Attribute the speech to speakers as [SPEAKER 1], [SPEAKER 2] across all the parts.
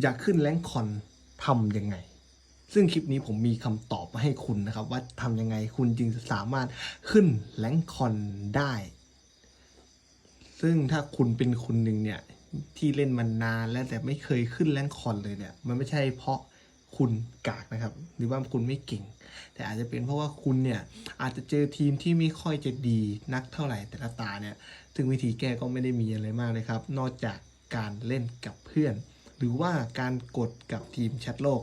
[SPEAKER 1] อยากขึ้นแรงคอนทำยังไง ซึ่งคลิปนี้ผมมีคำตอบมาให้คุณนะครับ ว่าทำยังไงคุณจึงจะสามารถขึ้นแรงคอนได้ ซึ่งถ้าคุณเป็นคนหนึ่งเนี่ยที่เล่นมานานแล้วแต่ไม่เคยขึ้นแรงค์คอนเลยเนี่ยมันไม่ใช่เพราะคุณกากนะครับ หรือว่าคุณไม่เก่ง แต่อาจจะเป็นเพราะว่าคุณเนี่ยอาจจะเจอทีมที่ไม่ค่อยจะดีนักเท่าไหร่แต่ละตาเนี่ย ซึ่งวิธีแก้ก็ไม่ได้มีอะไรมากเลยครับ นอกจากการเล่นกับเพื่อน หรือว่าการกดกับทีมแชทโลก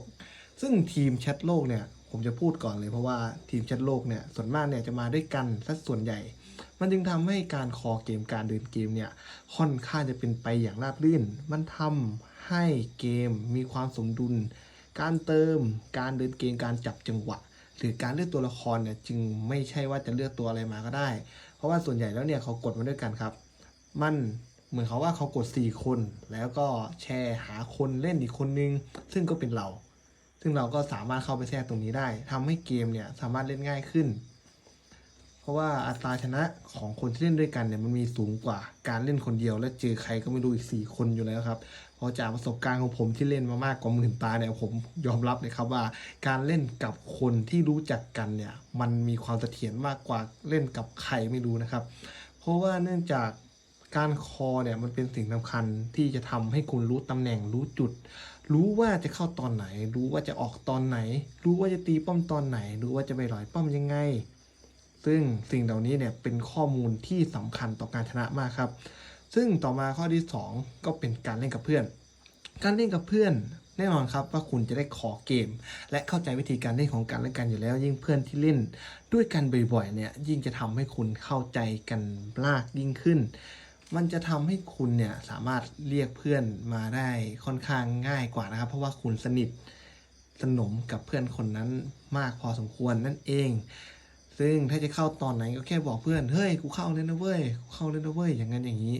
[SPEAKER 1] ซึ่งทีมแชทโลกเนี่ยผมจะพูดก่อนเลยเพราะว่าทีมแชทโลกเนี่ยส่วนมากเนี่ยจะมาด้วยกันสัดส่วนใหญ่ มันจึงทำให้การคอเกมการเดินเกมเนี่ยค่อนข้างจะเป็นไปอย่างราบรื่น มันทำให้เกมมีความสมดุล การเติม การเดินเกมการจับจังหวะ หรือการเลือกตัวละครเนี่ยจึงไม่ใช่ว่าจะเลือกตัวอะไรมาก็ได้ เพราะว่าส่วนใหญ่แล้วเนี่ยเขากดมาด้วยกันครับ มัน มือนเขาว่าเขากด 4 คน แล้วก็แชร์หาคนเล่นอีกคนนึง ซึ่งก็เป็นเรา ซึ่งเราก็สามารถเข้าไปแทรกตรงนี้ได้ทำให้เกมเนี่ยสามารถเล่นง่ายขึ้น เพราะว่าอัตราชนะของคนที่เล่นด้วยกันเนี่ยมันมีสูงกว่าการเล่นคนเดียว และเจอใครก็ไม่รู้อีก 4 คนอยู่แล้วครับเพราะจากประสบการณ์ของผมที่เล่นมามากกว่าหมื่นตาเนี่ยผมยอมรับเลยครับว่า การเล่นกับคนที่รู้จักกันเนี่ยมันมีความเสถียรมากกว่าเล่นกับใครไม่รู้นะครับ เพราะว่าเนื่องจาก การคอเนี่ยมันเป็นสิ่งสำคัญที่จะทำให้คุณรู้ตำแหน่งรู้จุด รู้ว่าจะเข้าตอนไหน รู้ว่าจะออกตอนไหน รู้ว่าจะตีป้อมตอนไหน รู้ว่าจะไปหลอยป้อมยังไง ซึ่งสิ่งเหล่านี้เนี่ยเป็นข้อมูลที่สำคัญต่อการชนะมากครับ ซึ่งต่อมาข้อที่ 2 ก็เป็นการเล่นกับเพื่อน การเล่นกับเพื่อนแน่นอนครับว่าคุณจะได้ขอเกม และเข้าใจวิธีการเล่นของกันและกันอยู่แล้ว ยิ่งเพื่อนที่เล่น ด้วยกันบ่อยๆเนี่ยยิ่งจะทำให้คุณเข้าใจกันมากยิ่งขึ้น มันจะทำให้คุณเนี่ยสามารถเรียกเพื่อนมาได้ค่อนข้างง่ายกว่านะครับ เพราะว่าคุณสนิทสนมกับเพื่อนคนนั้นมากพอสมควรนั่นเอง ซึ่งถ้าจะเข้าตอนไหนก็แค่บอกเพื่อน เฮ้ย กูเข้าเลยนนะเว้ย กูเข้าเลยนนะเว้ย อย่างนั้นอย่างนี้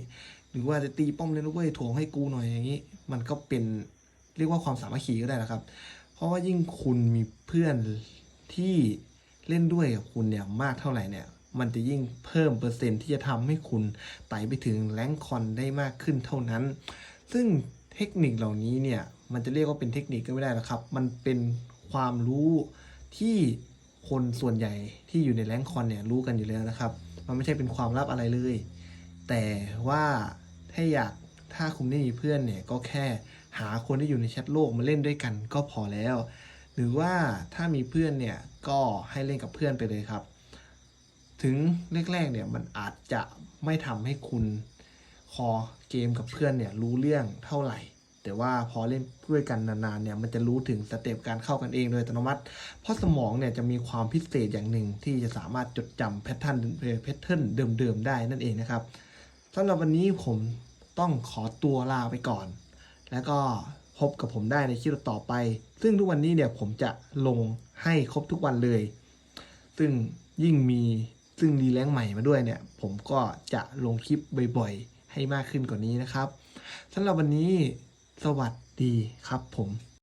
[SPEAKER 1] หรือว่าจะตีป้อมเลยนนะเว้ยโถงให้กูหน่อยอย่างนี้ มันก็เป็นเรียกว่าความสามัคคีก็ได้นะครับ เพราะว่ายิ่งคุณมีเพื่อนที่เล่นด้วยกับคุณเนี่ยมากเท่าไหร่เนี่ย มันจะยิ่งเพิ่มเปอร์เซ็นต์ที่จะทำให้คุณไต่ไปถึงแรงคอนได้มากขึ้นเท่านั้น ซึ่งเทคนิคเหล่านี้เนี่ย มันจะเรียกว่าเป็นเทคนิคก็ไม่ได้หรอกครับ มันเป็นความรู้ที่คนส่วนใหญ่ที่อยู่ในแรงค์คอนเนี่ยรู้กันอยู่แล้วนะครับ มันไม่ใช่เป็นความลับอะไรเลย แต่ว่าถ้าอยากถ้าคุณไม่มีเพื่อนเนี่ยก็แค่หาคนที่อยู่ในแชทโลกมาเล่นด้วยกันก็พอแล้ว หรือว่าถ้ามีเพื่อนเนี่ยก็ให้เล่นกับเพื่อนไปเลยครับ ถึงแรกๆเนี่ยมันอาจจะไม่ทำให้คุณคอเกมกับเพื่อนเนี่ยรู้เรื่องเท่าไหร่ แต่ว่าพอเล่นด้วยกันนานๆเนี่ยมันจะรู้ถึงสเต็ปการเข้ากันเองโดยอัตโนมัติ เพราะสมองเนี่ยจะมีความพิเศษอย่างหนึ่งที่จะสามารถจดจำแพทเทิร์นแพทเทิร์นเดิมๆได้นั่นเองนะครับสำหรับวันนี้ผมต้องขอตัวลาไปก่อน แล้วก็พบกับผมได้ในคลิปต่อไป ซึ่งทุกวันนี้เนี่ยผมจะลงให้ครบทุกวันเลย ซึ่งยิ่งมี ซึ่งรีแรงใหม่มาด้วยเนี่ย ผมก็จะลงคลิปบ่อยๆ ให้มากขึ้นกว่านี้นะครับสำหรับวันนี้สวัสดีครับผม